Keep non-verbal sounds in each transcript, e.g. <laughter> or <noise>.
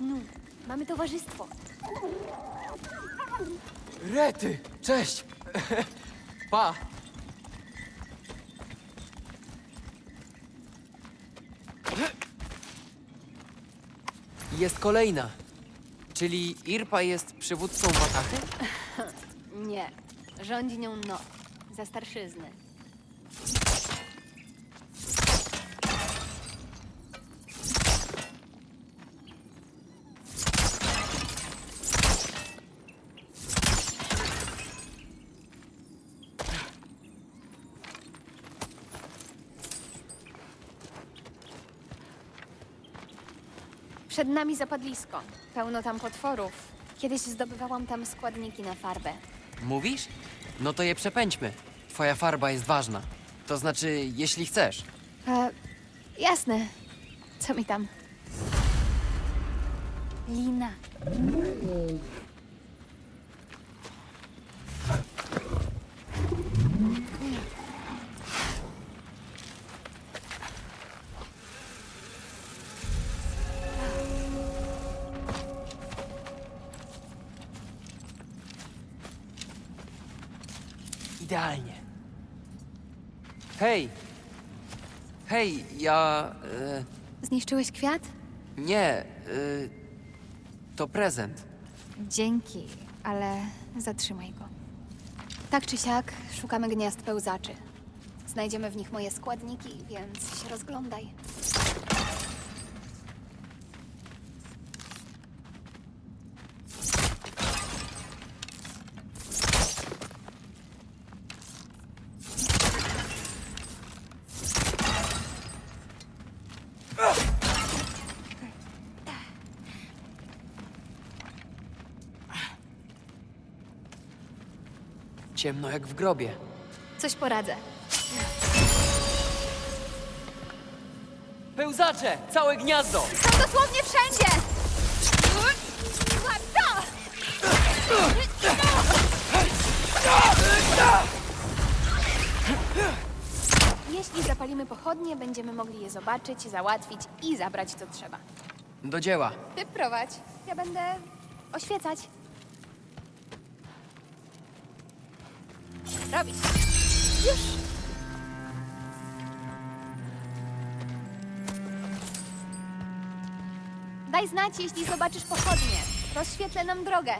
No, mamy towarzystwo. Rety! Cześć! <laughs> Pa! Jest kolejna. Czyli Irpa jest przywódcą Watachy? <laughs> Nie, rządzi nią no, za starszyzny. Przed nami zapadlisko. Pełno tam potworów. Kiedyś zdobywałam tam składniki na farbę. Mówisz? No to je przepędźmy. Twoja farba jest ważna. To znaczy, jeśli chcesz. E, jasne. Co mi tam? Lina. Hej, ja. E, Zniszczyłeś kwiat? nie. E, to prezent. Dzięki, ale zatrzymaj go. Tak czy siak, szukamy gniazd pełzaczy. Znajdziemy w nich moje składniki, więc się rozglądaj. Ciemno jak w grobie. Coś poradzę. Pełzacze! Całe gniazdo! Są dosłownie wszędzie! Łap to! Jeśli zapalimy pochodnie, będziemy mogli je zobaczyć, załatwić i zabrać co trzeba. Do dzieła. Ty prowadź, ja będę oświecać. Robić. Już. Daj znać, jeśli zobaczysz pochodnie. Rozświetlę nam drogę.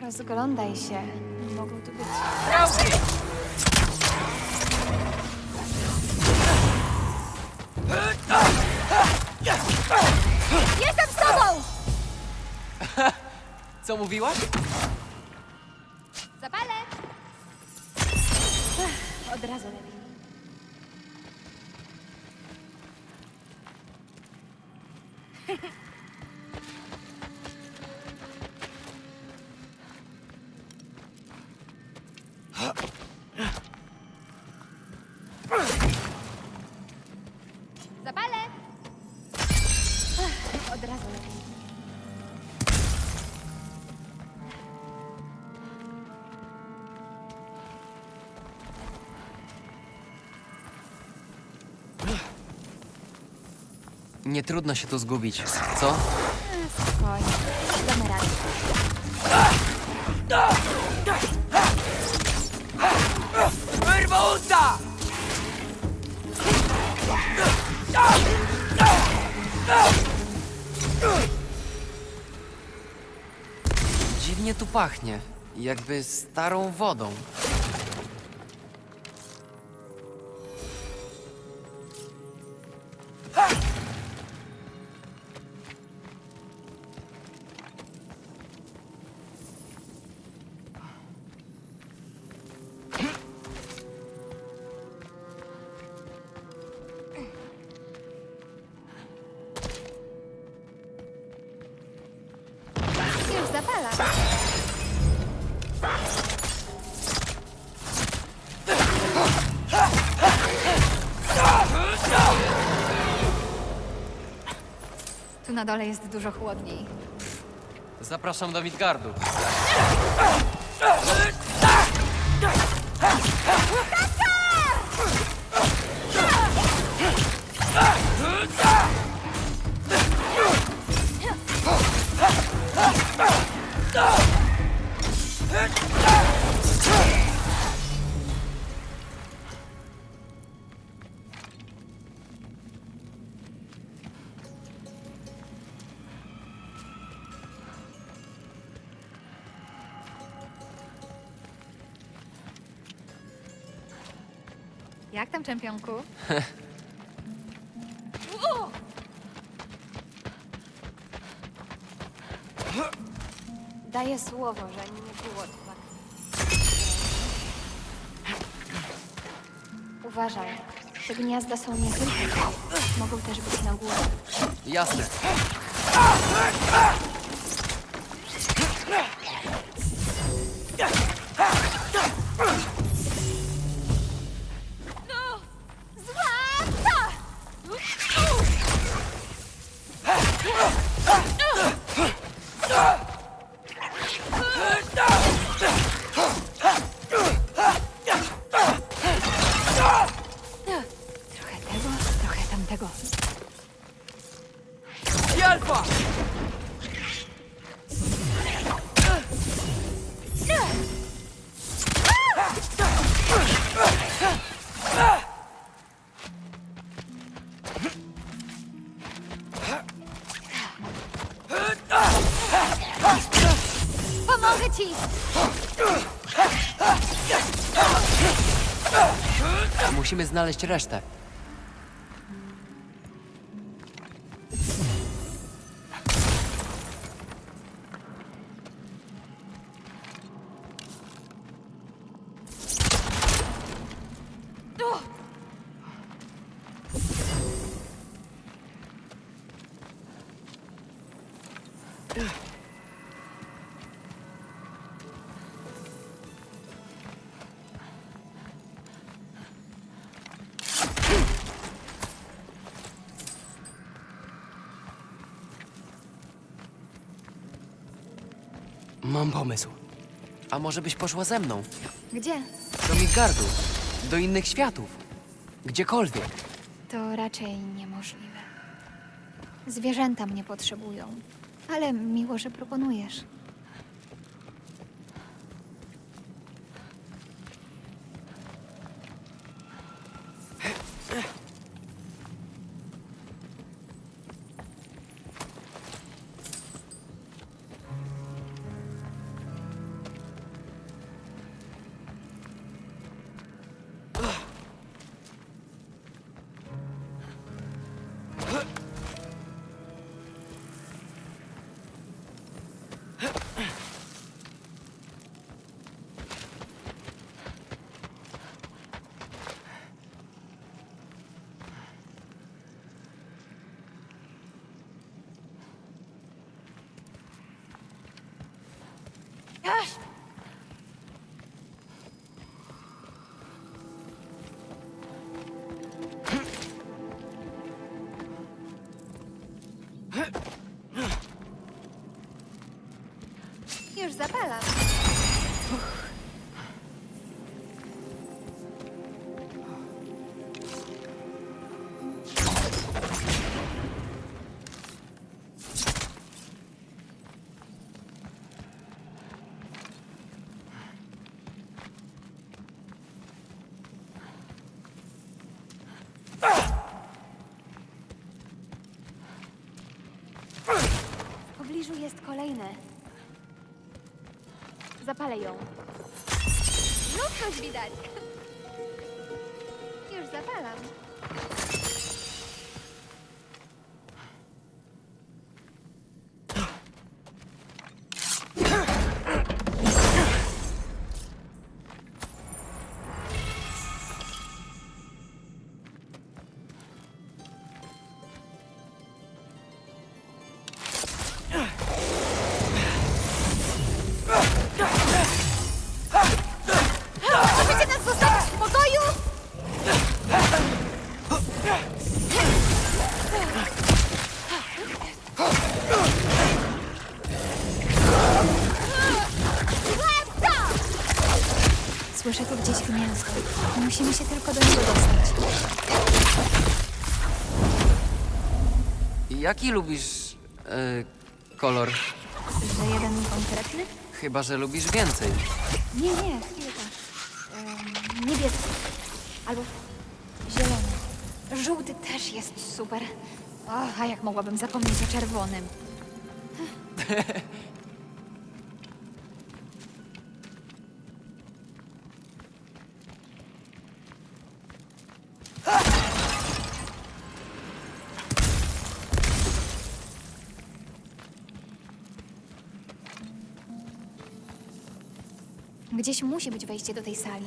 Rozglądaj się. Mogą tu być. Jestem z tobą! Co mówiłaś? Zapalę! Od razu lepiej. Nie trudno się tu zgubić, co? Spokojnie, damy radę. Dziwnie tu pachnie. Jakby starą wodą. Dole jest dużo chłodniej. Zapraszam do Midgardu. Jak tam, czempionku? Daję słowo, że nie było tak. Uważaj. Te gniazda są nie tylko. Mogą też być na górze. Jasne. Musimy znaleźć resztę. Mam pomysł. A może byś poszła ze mną? Gdzie? Do Midgardu. Do innych światów. Gdziekolwiek. To raczej niemożliwe. Zwierzęta mnie potrzebują. Ale miło, że proponujesz. Już zapalam. Jest kolejne. Zapalę ją. Znów coś widać. Gniazdo. Musimy się tylko do niego dostać. Jaki lubisz... e, kolor? Że jeden konkretny? Chyba, że lubisz więcej. Nie, nie, chwilkę. Um, niebieski. Albo zielony. Żółty też jest super. O, a jak mogłabym zapomnieć o czerwonym? <laughs> Gdzieś musi być wejście do tej sali.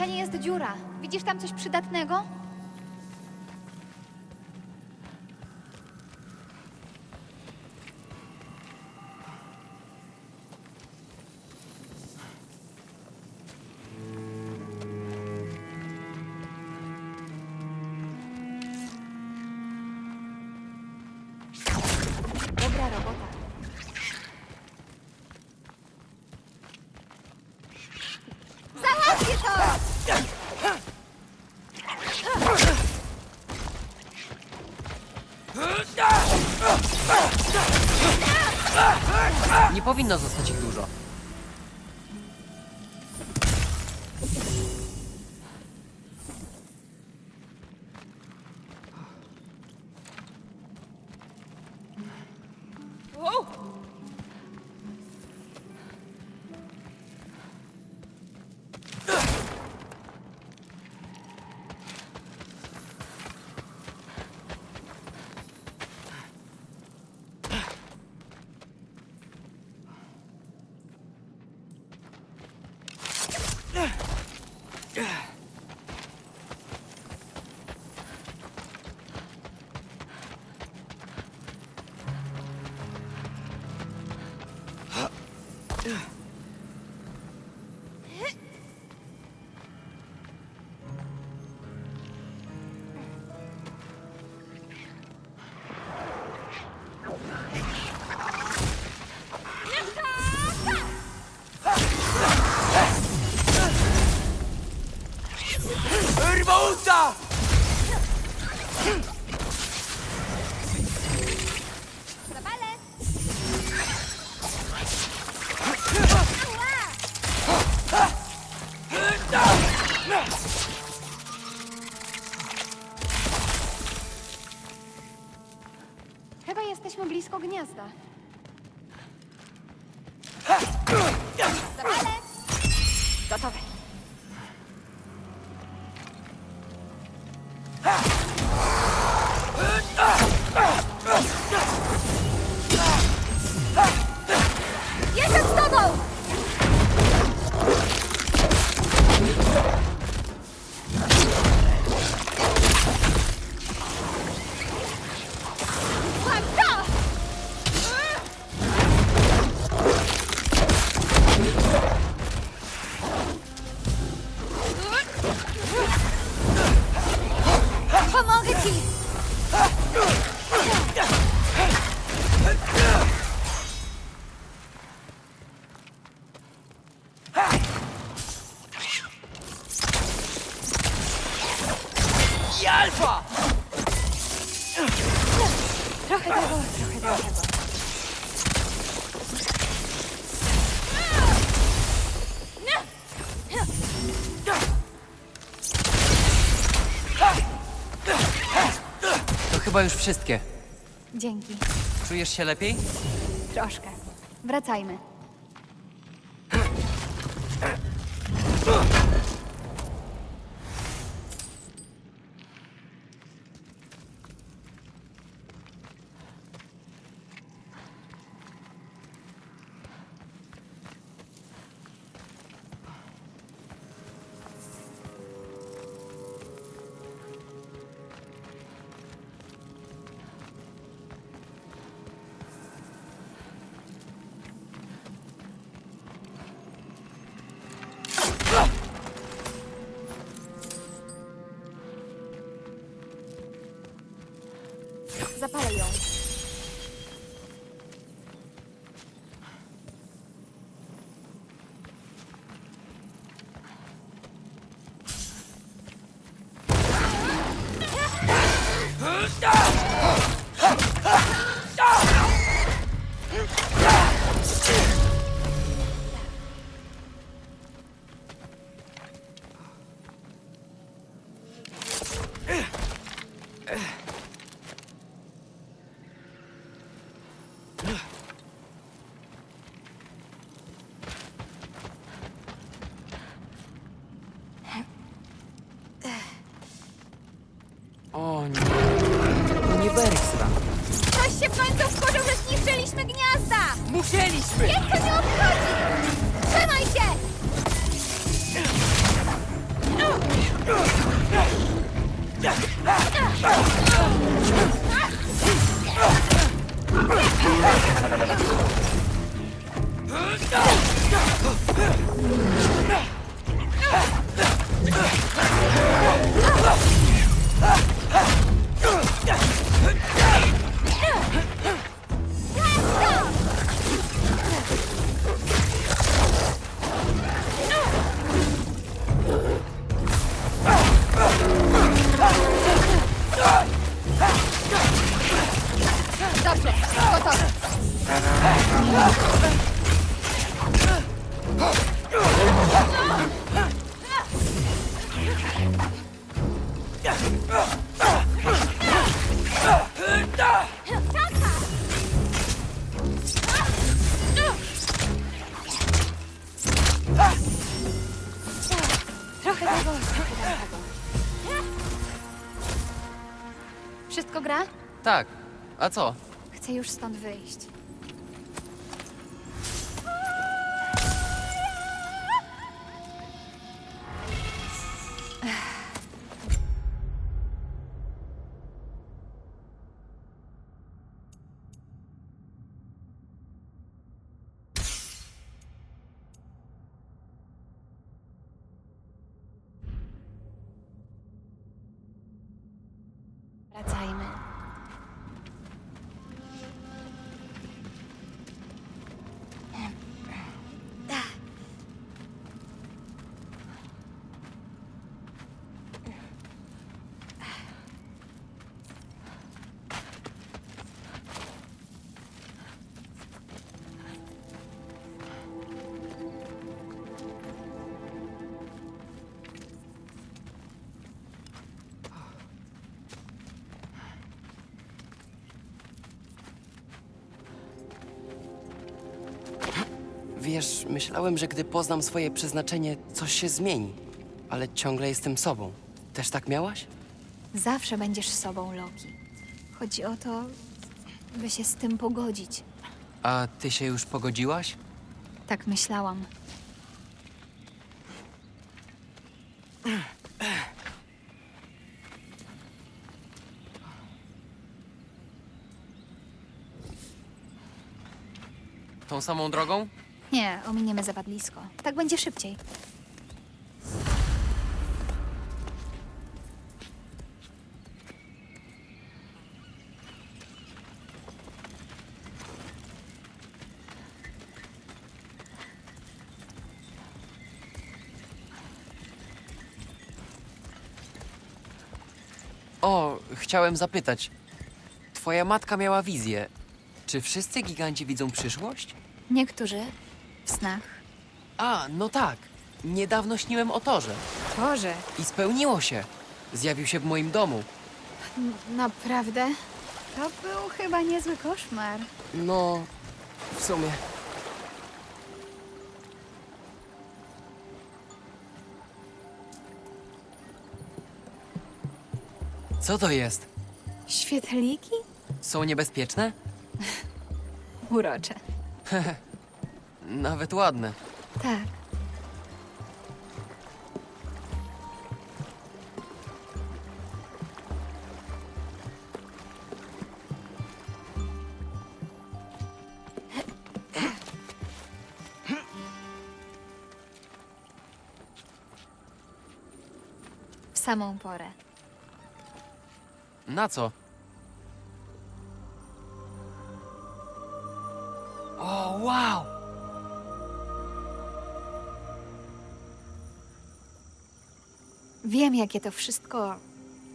Ścianie jest dziura. Widzisz tam coś przydatnego? Nie powinno zostać ich dużo. Ugh. Chyba jesteśmy blisko gniazda. Chyba już wszystkie. Dzięki. Czujesz się lepiej? Troszkę. Wracajmy. Zapalę ją. O Gra? Tak. A co? Chcę już stąd wyjść. Wiesz, myślałem, że gdy poznam swoje przeznaczenie, coś się zmieni. Ale ciągle jestem sobą. Też tak miałaś? Zawsze będziesz sobą, Loki. Chodzi o to, by się z tym pogodzić. A ty się już pogodziłaś? Tak myślałam. Tą samą drogą? Nie, ominiemy zapadlisko. Tak będzie szybciej. O, chciałem zapytać. Twoja matka miała wizję. Czy wszyscy giganci widzą przyszłość? Niektórzy w snach. A, no tak. Niedawno śniłem o Torze. Boże, I spełniło się. Zjawił się w moim domu. naprawdę? To był chyba niezły koszmar. No, w sumie. Co to jest? Świetliki? Są niebezpieczne? <laughs> Urocze. <laughs> Nawet ładne. Tak. W samą porę. Na co? Wiem, jakie to wszystko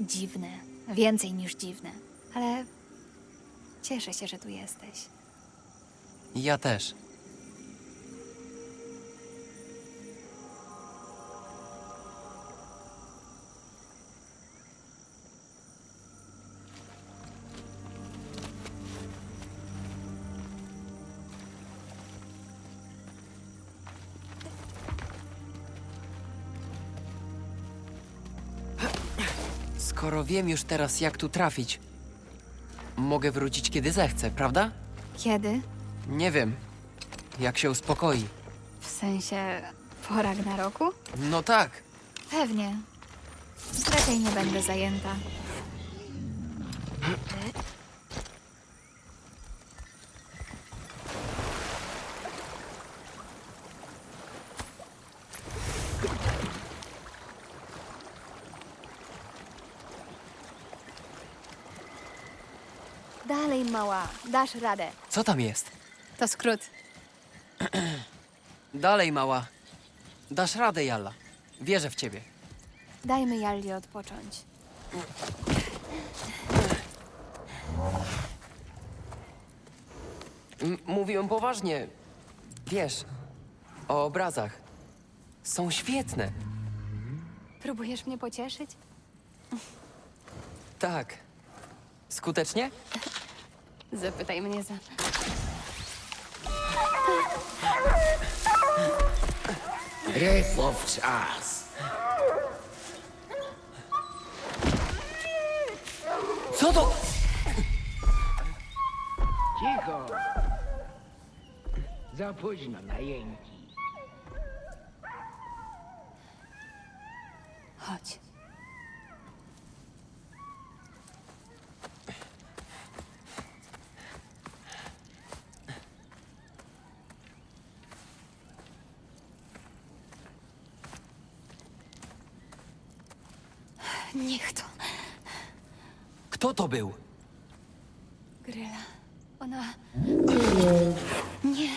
dziwne. Więcej niż dziwne. Ale cieszę się, że tu jesteś. Ja też. Skoro wiem już teraz, jak tu trafić, mogę wrócić kiedy zechcę, prawda? Kiedy? Nie wiem. Jak się uspokoi. W sensie po Ragnaroku? No tak. Pewnie. Raczej nie będę zajęta. Dalej, mała. Dasz radę. Co tam jest? To skrót. <clears throat> Dalej, mała. Dasz radę, Jalla. Wierzę w ciebie. Dajmy Jalli odpocząć. M- mówiłem poważnie. Wiesz, o obrazach. Są świetne. Próbujesz mnie pocieszyć? Tak. Skutecznie? <laughs> Zapytaj mnie za. Ryfów czas. Co to? Cicho. Za późno na jęki. Chodź. Niech to. Kto to był? Gryla. Ona. Nie.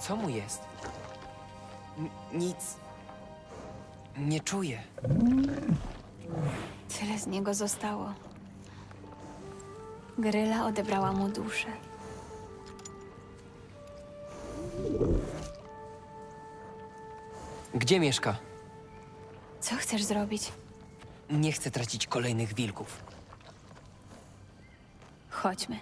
Co mu jest? N- nic. Nie czuję. Tyle z niego zostało. Gryla odebrała mu duszę. Gdzie mieszka? Co chcesz zrobić? Nie chcę tracić kolejnych wilków. Chodźmy.